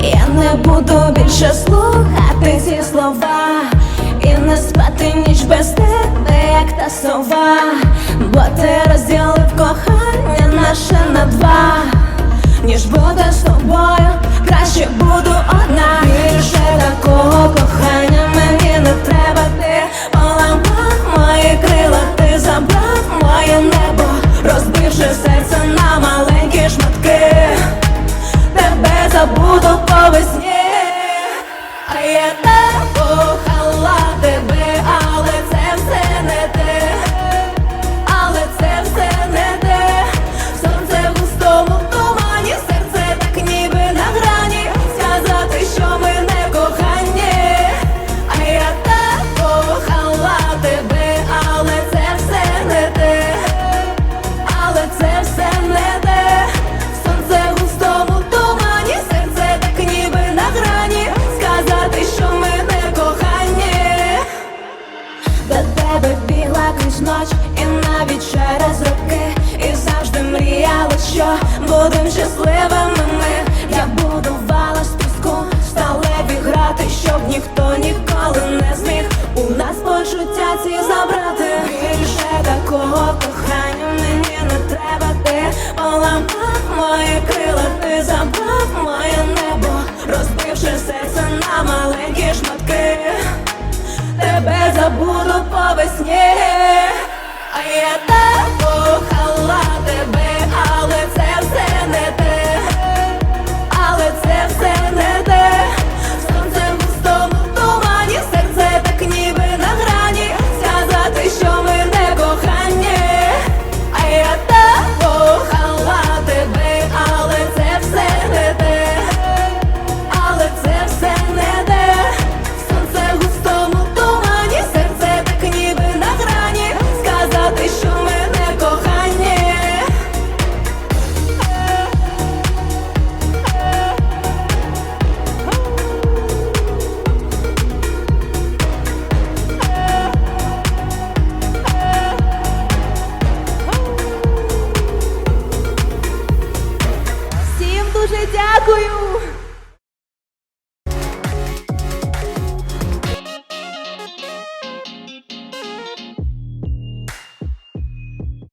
Я не буду більше слухати ці слова. І не спати ніч без тебе, як та сова. Бо ти розділив кохання наше на два. Ніж бути з тобою, краще буду одна. Більше такого кохання мені не треба. Ти поламав мої крила, ти забрав моє небо. Розбивши серце забуду тебе бігла крізь ноч і навіть через роки. І завжди мріяла, що будем щасливими ми. Я будувала з піску, сталеві грати, щоб ніхто ніколи не зміг. У нас почуття ці забрати. Більше такого кохання мені не треба. Ти поламав мої крила, ти забрав моє небо. Розбивши серце на маленькі шматки. Тебе забуду по весні,